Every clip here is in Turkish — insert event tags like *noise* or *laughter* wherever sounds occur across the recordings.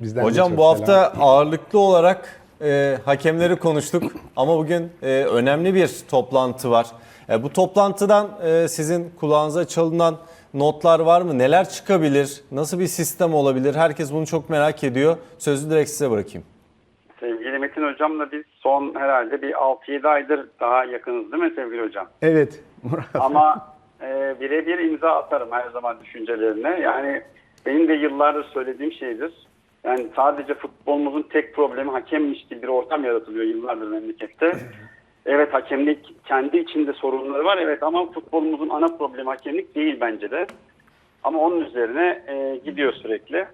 Bizden de Hocam bu hafta selam. ağırlıklı olarak e, hakemleri konuştuk ama bugün e, önemli bir toplantı var. E, bu toplantıdan e, sizin kulağınıza çalınan notlar var mı? Neler çıkabilir? Nasıl bir sistem olabilir? Herkes bunu çok merak ediyor. Sözü direkt size bırakayım. Sevgili Metin Hocam'la biz son herhalde bir 6-7 aydır daha yakınız değil mi sevgili hocam? Evet. Murat. *laughs* Ama e, birebir imza atarım her zaman düşüncelerine. Yani benim de yıllardır söylediğim şeydir. Yani sadece futbolumuzun tek problemi hakemmiş gibi bir ortam yaratılıyor yıllardır memlekette. Evet hakemlik kendi içinde sorunları var evet ama futbolumuzun ana problemi hakemlik değil bence de. Ama onun üzerine e, gidiyor sürekli.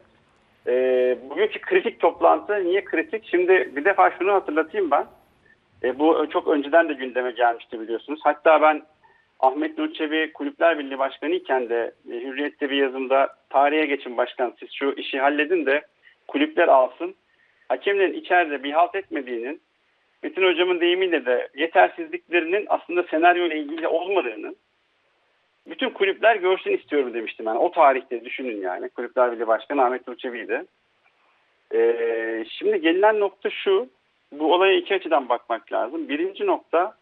E, bugünkü kritik toplantı niye kritik? Şimdi bir defa şunu hatırlatayım ben. E, bu çok önceden de gündeme gelmişti biliyorsunuz. Hatta ben Ahmet Nur Çebi Kulüpler Birliği Başkanı iken de e, Hürriyet'te bir yazımda tarihe geçin başkan siz şu işi halledin de kulüpler alsın. Hakemlerin içeride bir halt etmediğinin Metin Hocam'ın deyimiyle de yetersizliklerinin aslında senaryo ile ilgili olmadığının bütün kulüpler görsün istiyorum demiştim ben. O tarihte düşünün yani. Kulüpler Birliği Başkanı Ahmet Nur Çebi'ydi. Ee, şimdi gelinen nokta şu. Bu olaya iki açıdan bakmak lazım. Birinci nokta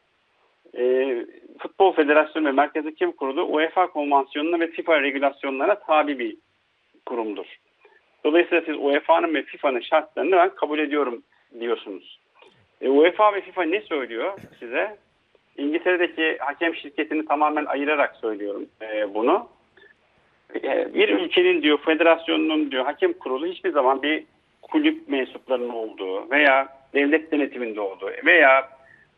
e, Futbol Federasyonu ve Merkez Hakem Kurulu UEFA konvansiyonuna ve FIFA regülasyonlarına tabi bir kurumdur. Dolayısıyla siz UEFA'nın ve FIFA'nın şartlarını ben kabul ediyorum diyorsunuz. E, UEFA ve FIFA ne söylüyor size? İngiltere'deki hakem şirketini tamamen ayırarak söylüyorum e, bunu. E, bir ülkenin diyor federasyonunun diyor hakem kurulu hiçbir zaman bir kulüp mensuplarının olduğu veya devlet denetiminde olduğu veya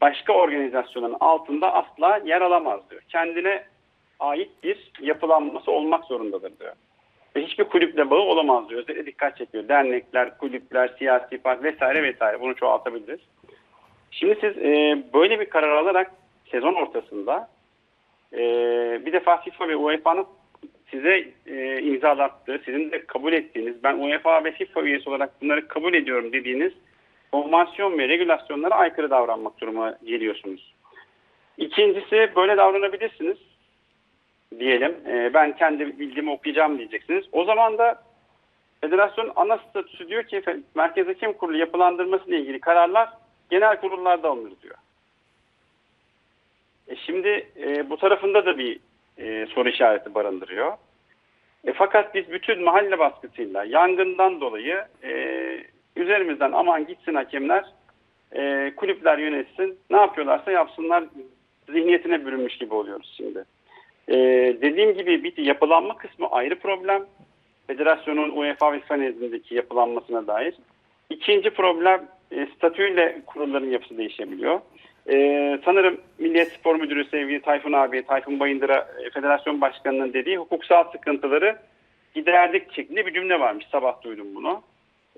başka organizasyonun altında asla yer alamaz diyor. Kendine ait bir yapılanması olmak zorundadır diyor. Ve hiçbir kulüple bağı olamaz diyor. Özellikle dikkat çekiyor. Dernekler, kulüpler, siyasi parti vesaire vesaire bunu çoğaltabiliriz. Şimdi siz e, böyle bir karar alarak sezon ortasında e, bir defa FIFA ve UEFA'nın size e, imzalattığı, sizin de kabul ettiğiniz, ben UEFA ve FIFA üyesi olarak bunları kabul ediyorum dediğiniz konvansiyon ve regülasyonlara aykırı davranmak duruma geliyorsunuz. İkincisi böyle davranabilirsiniz diyelim. E, ben kendi bildiğimi okuyacağım diyeceksiniz. O zaman da federasyon ana statüsü diyor ki Merkez Hakem Kurulu yapılandırması ile ilgili kararlar genel kurullarda alınır diyor. E şimdi e, bu tarafında da bir e, soru işareti barındırıyor. E, fakat biz bütün mahalle baskısıyla yangından dolayı e, üzerimizden aman gitsin hakemler, e, kulüpler yönetsin, ne yapıyorlarsa yapsınlar zihniyetine bürünmüş gibi oluyoruz şimdi. E, dediğim gibi bir yapılanma kısmı ayrı problem. Federasyonun UEFA ve nezdindeki yapılanmasına dair. İkinci problem e, statüyle kurulların yapısı değişebiliyor. E, sanırım Milliyet Spor Müdürü sevgili Tayfun abi, Tayfun Bayındır'a e, federasyon başkanının dediği hukuksal sıkıntıları giderdik şeklinde bir cümle varmış. Sabah duydum bunu.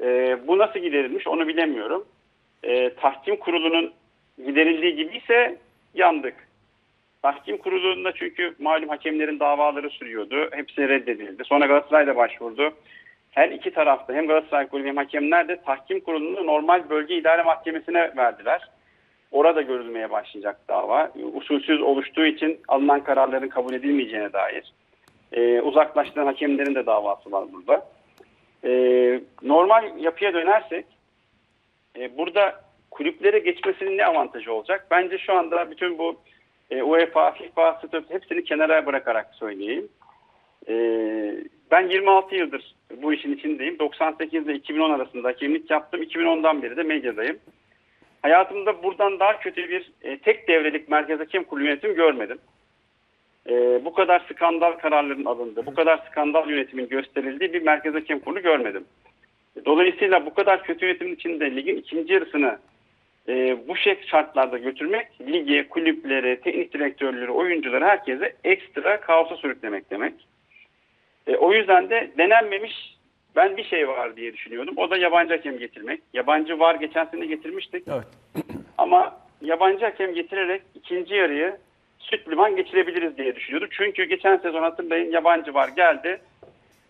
E, bu nasıl giderilmiş onu bilemiyorum. E, tahkim kurulunun giderildiği gibi ise yandık. Tahkim kurulunda çünkü malum hakemlerin davaları sürüyordu. Hepsi reddedildi. Sonra Galatasaray da başvurdu. Her iki tarafta hem Galatasaray Kulübü hem hakemler de tahkim kurulunu normal bölge idare mahkemesine verdiler. Orada görülmeye başlayacak dava. Usulsüz oluştuğu için alınan kararların kabul edilmeyeceğine dair. Ee, uzaklaştıran hakemlerin de davası var burada. Ee, normal yapıya dönersek e, burada kulüplere geçmesinin ne avantajı olacak? Bence şu anda bütün bu e, UEFA, FIFA, statü hepsini kenara bırakarak söyleyeyim. E, ben 26 yıldır bu işin içindeyim. 98 ile 2010 arasında hakemlik yaptım. 2010'dan beri de medyadayım. Hayatımda buradan daha kötü bir e, tek devrelik merkez hakem kurulu yönetim görmedim. E, bu kadar skandal kararların alındığı, bu kadar skandal yönetimin gösterildiği bir merkez hakem kurulu görmedim. Dolayısıyla bu kadar kötü yönetimin içinde ligin ikinci yarısını e, bu şek şartlarda götürmek lige, kulüpleri, teknik direktörleri, oyuncuları herkese ekstra kaosa sürüklemek demek. E, o yüzden de denenmemiş ben bir şey var diye düşünüyordum. O da yabancı hakem getirmek. Yabancı var geçen sene getirmiştik. Evet. *clears throat* Ama yabancı hakem getirerek ikinci yarıyı süt liman geçirebiliriz diye düşünüyordum. Çünkü geçen sezon hatırlayın yabancı var geldi.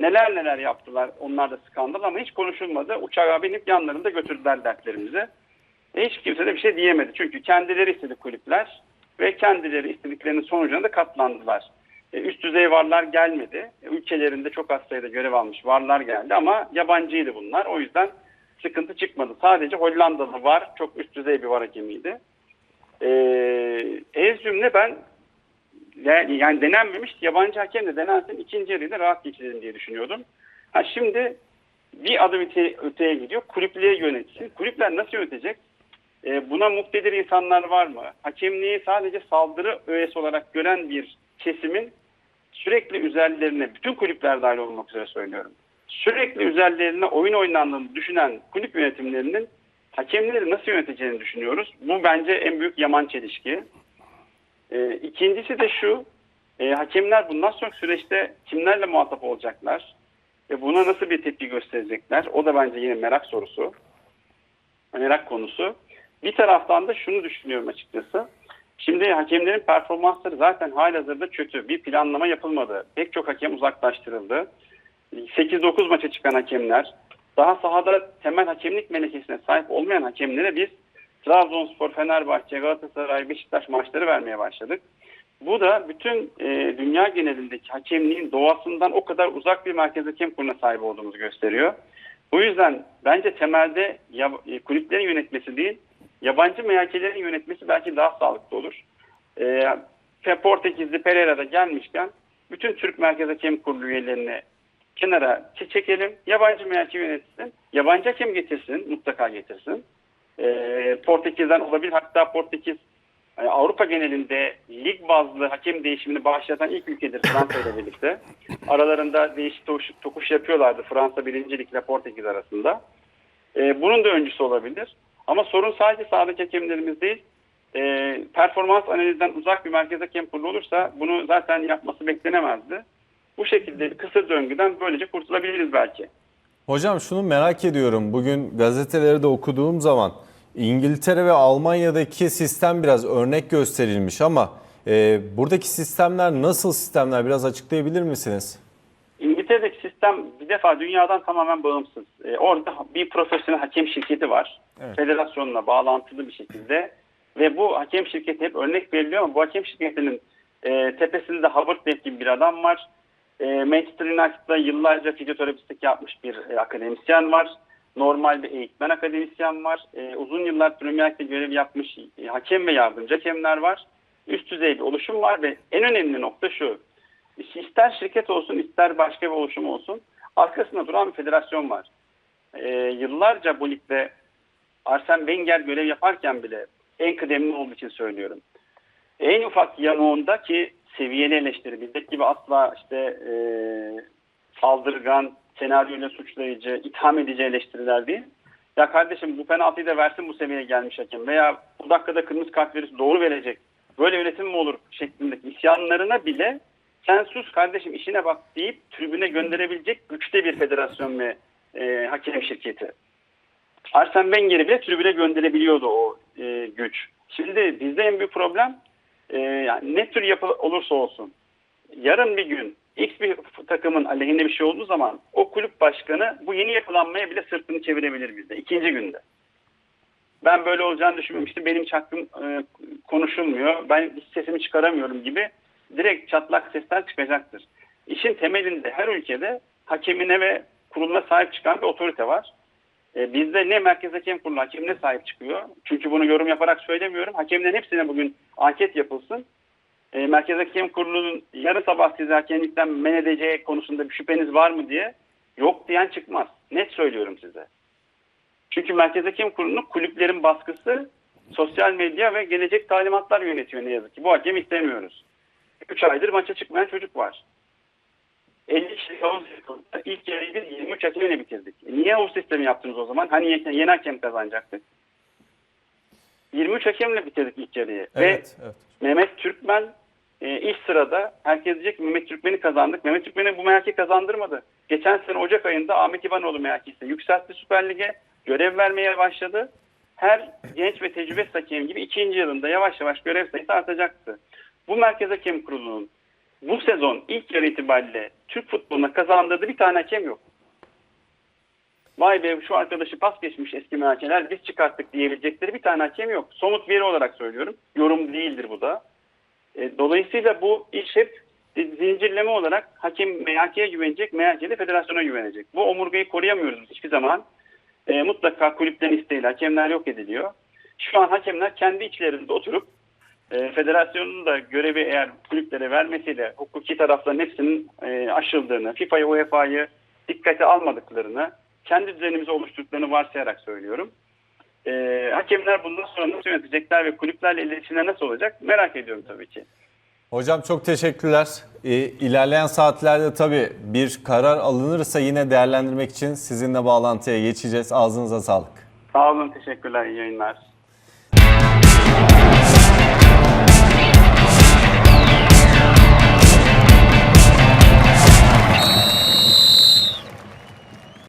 Neler neler yaptılar. Onlar da skandal ama hiç konuşulmadı. Uçağa binip yanlarında götürdüler dertlerimizi. E, hiç kimse de bir şey diyemedi. Çünkü kendileri istedi kulüpler ve kendileri istediklerinin sonucuna da katlandılar. E, üst düzey varlar gelmedi. E, ülkelerinde çok az sayıda görev almış varlar geldi ama yabancıydı bunlar. O yüzden sıkıntı çıkmadı. Sadece Hollandalı var. Çok üst düzey bir var hakemiydi. E, Ezüm'le ben yani, denenmemiş yabancı hakem de denensin ikinci yarıyı da rahat geçirelim diye düşünüyordum. Ha şimdi bir adım öte, öteye gidiyor. Kulüplere yönetsin. Kulüpler nasıl yönetecek? E, buna muktedir insanlar var mı? Hakemliği sadece saldırı öğesi olarak gören bir kesimin sürekli üzerlerine, bütün kulüpler dahil olmak üzere söylüyorum. Sürekli üzerlerine oyun oynandığını düşünen kulüp yönetimlerinin hakemleri nasıl yöneteceğini düşünüyoruz. Bu bence en büyük yaman çelişki. E, ikincisi de şu, e, hakemler bundan sonra süreçte kimlerle muhatap olacaklar ve buna nasıl bir tepki gösterecekler? O da bence yine merak sorusu, merak konusu. Bir taraftan da şunu düşünüyorum açıkçası. Şimdi hakemlerin performansları zaten halihazırda kötü. Bir planlama yapılmadı. Pek çok hakem uzaklaştırıldı. 8-9 maça çıkan hakemler, daha sahada temel hakemlik melekesine sahip olmayan hakemlere biz Trabzonspor, Fenerbahçe, Galatasaray, Beşiktaş maçları vermeye başladık. Bu da bütün e, dünya genelindeki hakemliğin doğasından o kadar uzak bir merkez hakem kuruluna sahip olduğumuzu gösteriyor. Bu yüzden bence temelde ya, e, kulüplerin yönetmesi değil, yabancı meyakelerin yönetmesi belki daha sağlıklı olur. E, Portekizli Pereira'da gelmişken bütün Türk Merkez Hakem Kurulu üyelerini kenara çekelim. Yabancı meyake yönetsin. Yabancı hakem getirsin. Mutlaka getirsin. E, Portekiz'den olabilir. Hatta Portekiz e, Avrupa genelinde lig bazlı hakem değişimini başlatan ilk ülkedir Fransa ile birlikte. Aralarında değişik tokuş, tokuş yapıyorlardı Fransa birincilik ile Portekiz arasında. E, bunun da öncüsü olabilir. Ama sorun sadece sahadaki hakemlerimiz değil. E, performans analizden uzak bir merkez hakem kurulu olursa bunu zaten yapması beklenemezdi. Bu şekilde kısır döngüden böylece kurtulabiliriz belki. Hocam şunu merak ediyorum. Bugün gazeteleri de okuduğum zaman İngiltere ve Almanya'daki sistem biraz örnek gösterilmiş ama e, buradaki sistemler nasıl sistemler biraz açıklayabilir misiniz? İngiltere'deki sistem bir defa dünyadan tamamen bağımsız. Ee, orada bir profesyonel hakem şirketi var. Evet. Federasyonla bağlantılı bir şekilde. Ve bu hakem şirketi hep örnek veriliyor ama bu hakem şirketinin e, tepesinde Howard Webb gibi bir adam var. E, Manchester United'da yıllarca fizyoterapistlik yapmış bir e, akademisyen var. Normal bir eğitmen akademisyen var. E, uzun yıllar Premier Lig'de görev yapmış e, hakem ve yardımcı hakemler var. Üst düzey bir oluşum var ve en önemli nokta şu. İster şirket olsun ister başka bir oluşum olsun arkasında duran bir federasyon var. E, yıllarca bu ligde Arsene Wenger görev yaparken bile en kıdemli olduğu için söylüyorum. En ufak yanığında ki seviyeli eleştiri bizdeki gibi asla işte e, saldırgan, senaryoyla suçlayıcı, itham edici eleştiriler değil. Ya kardeşim bu penaltıyı da versin bu seviyeye gelmiş hakem veya bu dakikada kırmızı kart verirse doğru verecek. Böyle yönetim mi olur şeklindeki isyanlarına bile sen sus kardeşim işine bak deyip tribüne gönderebilecek güçte bir federasyon ve e, hakem şirketi. Arsene Wenger'i bile tribüne gönderebiliyordu o e, güç. Şimdi bizde en büyük problem e, yani ne tür yapı olursa olsun yarın bir gün X bir takımın aleyhine bir şey olduğu zaman o kulüp başkanı bu yeni yapılanmaya bile sırtını çevirebilir bizde ikinci günde. Ben böyle olacağını düşünmemiştim. Benim çaktım e, konuşulmuyor. Ben hiç sesimi çıkaramıyorum gibi direkt çatlak sesler çıkacaktır. İşin temelinde her ülkede hakemine ve kuruluna sahip çıkan bir otorite var. E, bizde ne Merkez Hakem Kurulu hakemine sahip çıkıyor. Çünkü bunu yorum yaparak söylemiyorum. Hakemlerin hepsine bugün anket yapılsın. E, Merkez Hakem Kurulu'nun yarın sabah sizi hakemlikten men edeceği konusunda bir şüpheniz var mı diye yok diyen çıkmaz. Net söylüyorum size. Çünkü Merkez Hakem Kurulu'nun kulüplerin baskısı sosyal medya ve gelecek talimatlar yönetiyor ne yazık ki. Bu hakem istemiyoruz. 3 aydır maça çıkmayan çocuk var. 50 kişi havuz yapıldı. İlk yarıyı biz 23 hakemle bitirdik. E niye o sistemi yaptınız o zaman? Hani yeni, yeni hakem kazanacaktık. 23 hakemle bitirdik ilk yarıyı. Evet, Ve evet. Mehmet Türkmen e, ilk sırada herkes diyecek ki Mehmet Türkmen'i kazandık. Mehmet Türkmen'i bu MHK kazandırmadı. Geçen sene Ocak ayında Ahmet İvanoğlu MHK'si yükseltti Süper Lig'e. Görev vermeye başladı. Her genç ve tecrübesiz hakem gibi ikinci yılında yavaş yavaş görev sayısı artacaktı. Bu Merkez Hakem Kurulu'nun bu sezon ilk yarı itibariyle Türk futboluna kazandırdığı bir tane hakem yok. Vay be şu arkadaşı pas geçmiş eski MHK'ler biz çıkarttık diyebilecekleri bir tane hakem yok. Somut veri olarak söylüyorum. Yorum değildir bu da. E, dolayısıyla bu iş hep zincirleme olarak hakem MHK'ye güvenecek, MHK de federasyona güvenecek. Bu omurgayı koruyamıyoruz hiçbir zaman. E, mutlaka kulüpten isteğiyle hakemler yok ediliyor. Şu an hakemler kendi içlerinde oturup e, federasyonun da görevi eğer kulüplere vermesiyle hukuki tarafların hepsinin e, aşıldığını, FIFA'yı, UEFA'yı dikkate almadıklarını, kendi düzenimizi oluşturduklarını varsayarak söylüyorum. E, hakemler bundan sonra nasıl yönetecekler ve kulüplerle iletişimler nasıl olacak merak ediyorum tabii ki. Hocam çok teşekkürler. Ee, ilerleyen saatlerde tabii bir karar alınırsa yine değerlendirmek için sizinle bağlantıya geçeceğiz. Ağzınıza sağlık. Sağ olun, teşekkürler, iyi yayınlar.